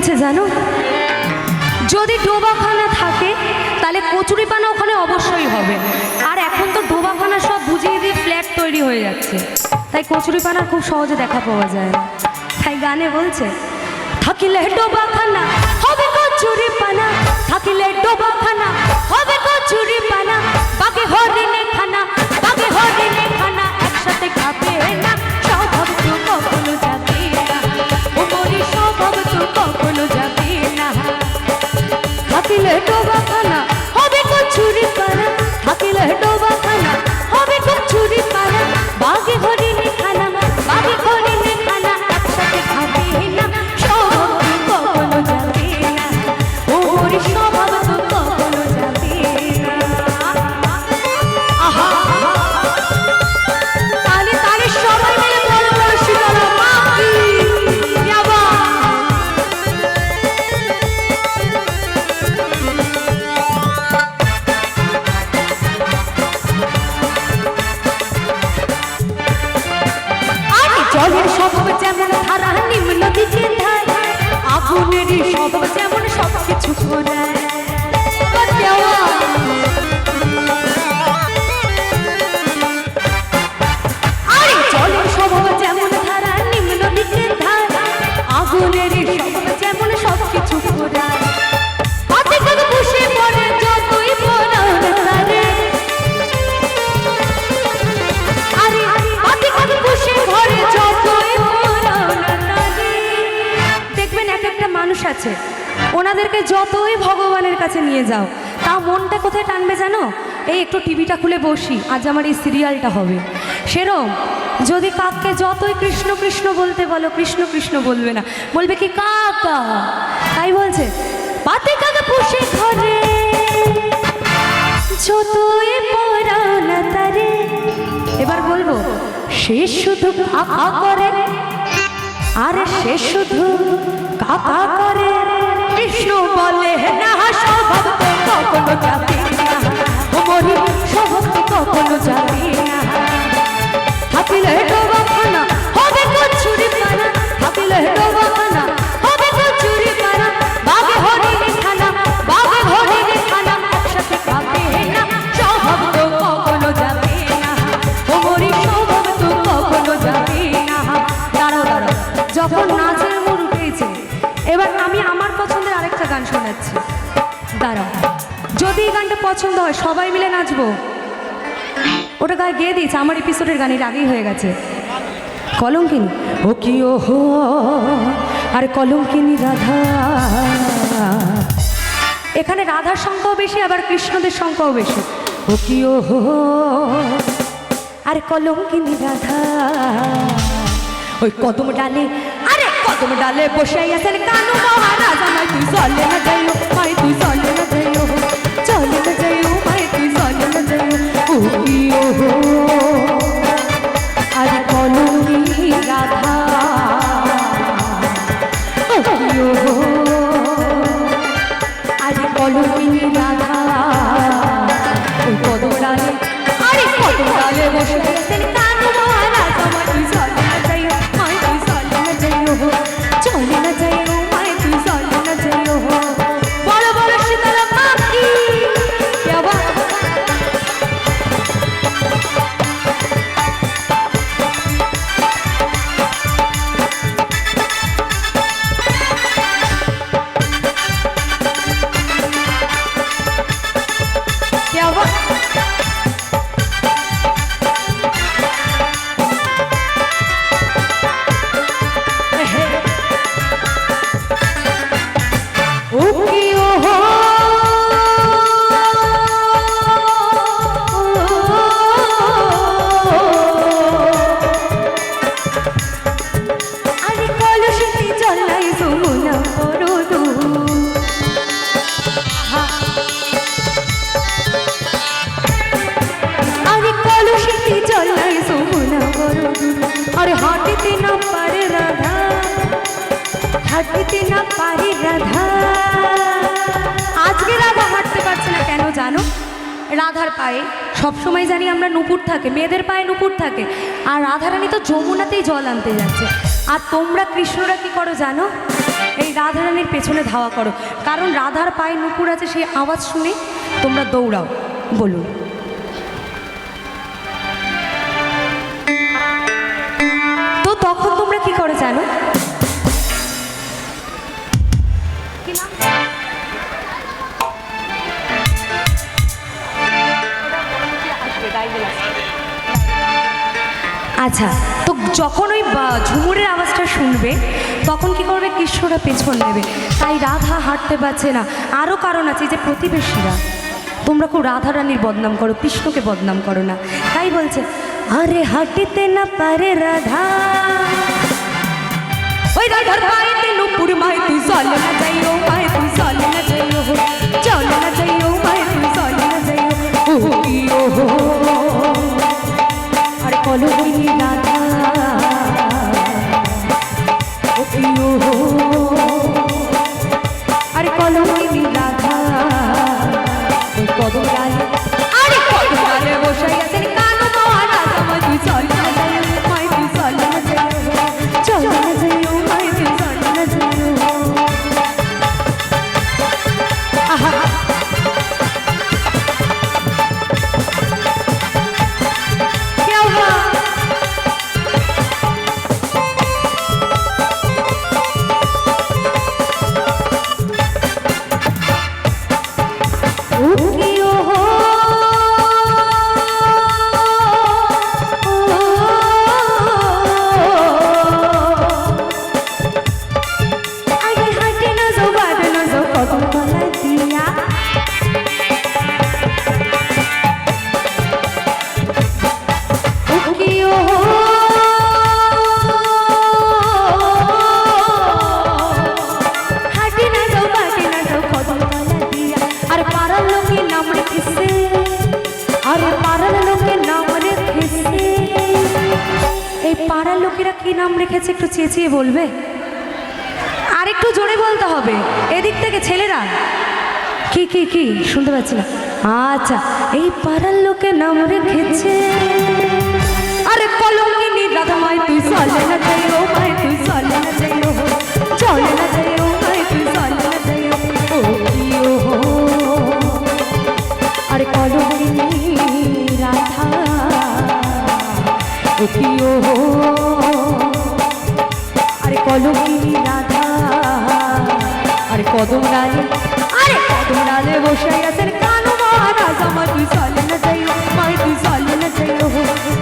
বলছে জানো? যদি ডোবাখানা থাকে, তাহলে কচুরিপানা ওখানে অবশ্যই হবে। আর এখন তো ডোবাখানা সব বুঝিয়ে দিয়ে ফ্ল্যাট তৈরি হয়ে যাচ্ছে। তাই কচুরিপানা খুব সহজে দেখা পাওয়া যায় না। তাই গানে বলছে, থাকিলে ডোবাখানা হবে কচুরিপানা, থাকিলে ডোবাখানা স্বভাব যেমন সব কিছু মানুষ ওনাদেরকে যতই ভগবানের কাছে নিয়ে যাও, তা মনটা কোথায় টানবে জানো? এই একটু টিভিটা খুলে বসি, আজ আমার এই সিরিয়ালটা হবে। সেরম, যদি কাককে যতই কৃষ্ণ কৃষ্ণ বলতে বলো, কৃষ্ণ কৃষ্ণ বলবে না। বলবে কি, কাকা? তাই বলছে পাতে কাকা পুষে ঘরে যতই তারে। এবার বলব, সে শুধু কাকা করে, আরে সে শুধু কাকা করে। কৃষ্ণ বলে না স্বভাব কখনো যাবে গান শোনাচ্ছি দাঁড়াও। যদি এই গানটা পছন্দ হয়, সবাই মিলে নাচবো। ওটা গায়ে গেয়ে দিয়েছে, আমার এপিসোডের গানের আগেই হয়ে গেছে। কলঙ্কিনী। ও কি ও হো আর কলঙ্কিনী রাধা। এখানে রাধার সংখ্যাও বেশি, আবার কৃষ্ণদের সংখ্যাও বেশি। ও কি ও হো আর কলঙ্কিনী রাধা। ওই কদম ডালে, আরে কদম ডালে বসে আছেন কানু মহারাজা। আর কলঙ্কিনী রাধা ও কি ও হো পারে রাধা। আজকে রাধা হাঁটতে পারছে না কেন জানো? রাধার পায়ে সবসময় জানি আমরা নুপুর থাকে, মেয়েদের পায়ে নুপুর থাকে, আর রাধারানী তো যমুনাতেই জল আনতে যাচ্ছে। আর তোমরা কৃষ্ণরা কি করো জানো? এই রাধারানীর পেছনে ধাওয়া করো। কারণ রাধার পায়ে নুপুর আছে সেই আওয়াজ শুনে তোমরা দৌড়াও। বলুন। তো তখন তোমরা কি করো জানো? আচ্ছা তো যখন ওই ঝুমুরের আওয়াজটা শুনবে, তখন কি করবে? কৃষ্ণরা পেছন নেবে। তাই রাধা হাঁটতে পারছে না। আরও কারণ আছে যে প্রতিবেশীরা, তোমরা খুব রাধা রানীর বদনাম করো, কৃষ্ণকে বদনাম করো না। তাই বলছে, আরে হাঁটিতে না পারে রাধা। ওই রাধার পায়েতে নুপুর মাই তুই চলে না যাইও। এই পাড়ার লোকেরা কি নাম রেখেছে একটু চেঁচিয়ে বলবে? আর একটু জোরে বলতে হবে। এদিক থেকে ছেলেরা। কি কি কি? শুনতে পাচ্ছি না। আচ্ছা এই পাড়ার লোকের নাম রেখেছে? আরে কলঙ্কিনী কলগিরি রাধা আরে কদম নালে আরে কদম নালে বসে আছেন কানু মহারাজ আমার তুই চলে না যাই মাই তুই চলে না যাই